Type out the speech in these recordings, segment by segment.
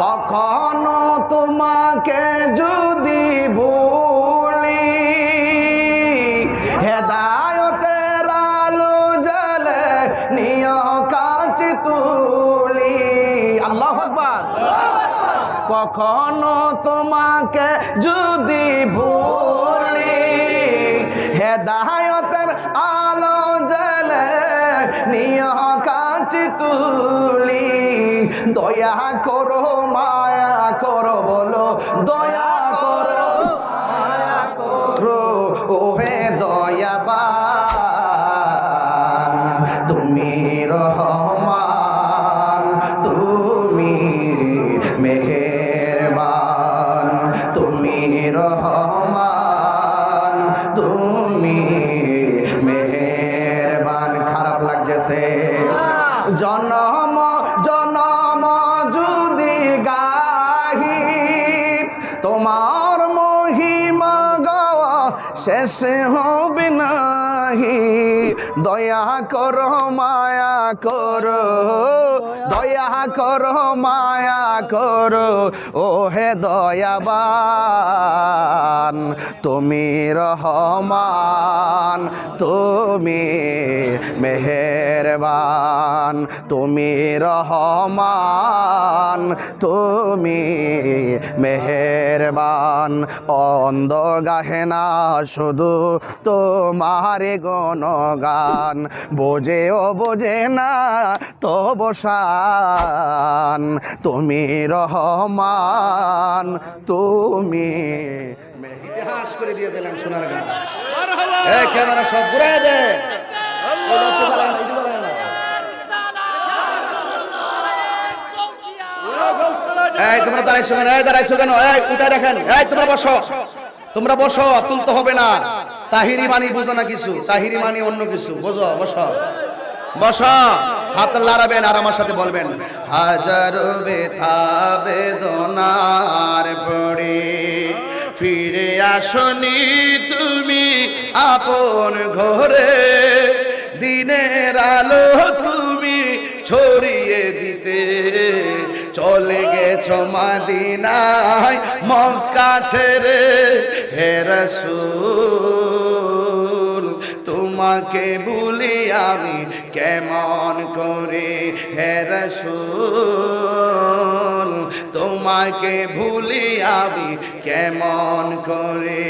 কখনো তোমাকে যদি ভুলি, হেদায়তের আলো জলে নিয় কাছে তুলি। আল্লাহ আকবার। কখনো তোমাকে যদি ভুলি, হেদায়তের আলো জলে নিয় তুলি। দয়া করো মায়া করো বলো দয়া মহিমা গাওয়া শেষ হবে নাহি। দয়া করো, মায়া করো। দয়া করো, মায়া করো। ও হে দয়াবান, তুমি রহমান, তুমি মেহেরবান, তুমি রহমান, তুমি মেহেরবান। অন্ধ গাহে না শুধু তোমার গণগান। বোঝে ও বোঝে না তো বসান তুমি রহমান, তুমি ইতিহাস করে দিয়ে দিলাম সোনার ক্যামেরা সব ঘুরে দে। এই তোমরা দাঁড়াইছো কেন? দাঁড়াইছো কেন? এই, উঠে দেখেন। এই, তোমরা বসো। তোমরা বসো তুলতে হবে না। তাহিরি মানি বুঝো না কিছু, তাহিরি মানি অন্য কিছু। বোঝো বসো। বসো, হাত লাড়াবেন আর আমার সাথে বলবেন, হাজার বেদনার পড়ে। ফিরে আসনি তুমি আপন ঘরে, দিনের আলো তুমি ছড়িয়ে দিতে। চলে গেছো মাদিনায়, মক্কা ছেড়ে, হে রসুল, তোমাকে ভুলি আমি কেমন করে? হে রসুল, তোমাকে ভুলি আমি কেমন করে?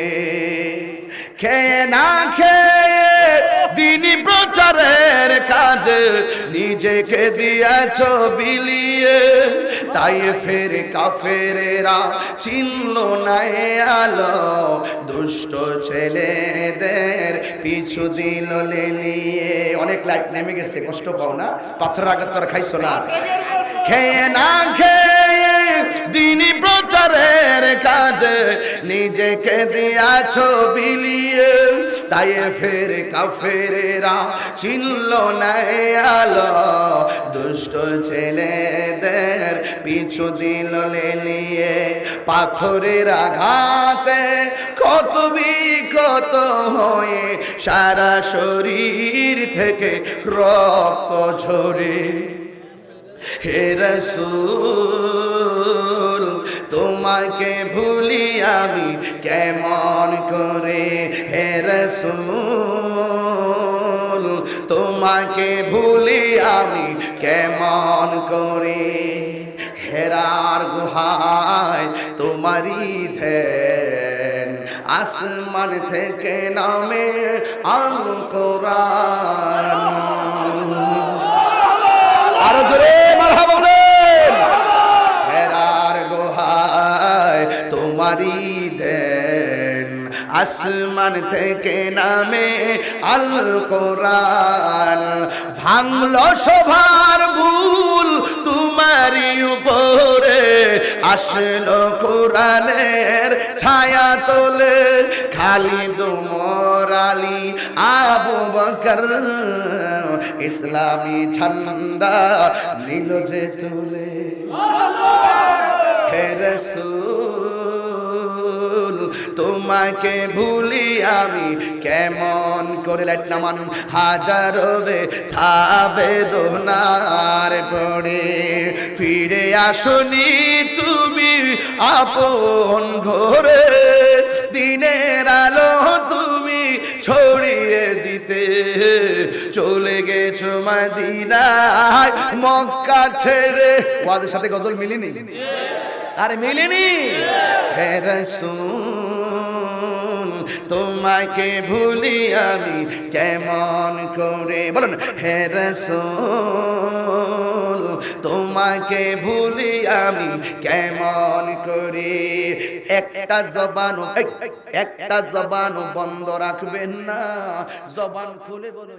খেয়ে না খেয়ে দিনী প্রচারের কাজে নিজেকে দিয়েছ বিলিয়ে। তাই ফের কাফেরেরা চিনল না আলো। দুষ্ট ছেলেদের পিছু দিল লেলিয়ে। অনেক লাইট নেমে গেছে, কষ্ট পাও না? পাথর আঘাত করে খাইছো না? খেয়ে না খেয়ে দিনী প্রচারের কাজে নিজেকে দিয়াছ বিলিয়ে তাই ফের কাফেরেরা চিনল না এ আলো। দুষ্ট ছেলেদের পিছু দিল লেলিয়ে। পাথরের আঘাতে কত বিকত হয়ে সারা শরীর থেকে রক্ত ঝরে। হে রসুল, তোমাকে ভুলি আমি কেমন করে? হে রসুল, তোমাকে ভুলি আমি কেমন করে? হেরার গুহায় তোমারই ধ্যান, আসমান থেকে নামে আল আরও জোরে মারহা বলেন। হেরার গোহায় তোমারই দেন। আসমান থেকে নামে আল কোরআন ভাঙলো সভার ভুল তোমারই উপরে। আসলো কোরআনের ছায়া তোলে, খালি দুমর আলী, আবু বকর। ইসলামী ঝান্ডা নীল যে তুলে। তোমাকে ভুলি আমি কেমন করে লাইট নামান হাজারো থাবে দোনার পড়ে ফিরে আসনি তুমি আপন ঘরে। দিনের আলো চলে গেছো মদিনায় মক্কা ছেড়ে। ওয়াজের সাথে গজল মিলিনি? আরে মিলিনি। হে রাসূল তোমাকে ভুলি আমি কেমন করে? বলুন হে রাসূল। তোমাকে ভুলি আমি কেমন করি? একটা জবান একটা জবান বন্ধ রাখবেন না। জবান খুলে বলো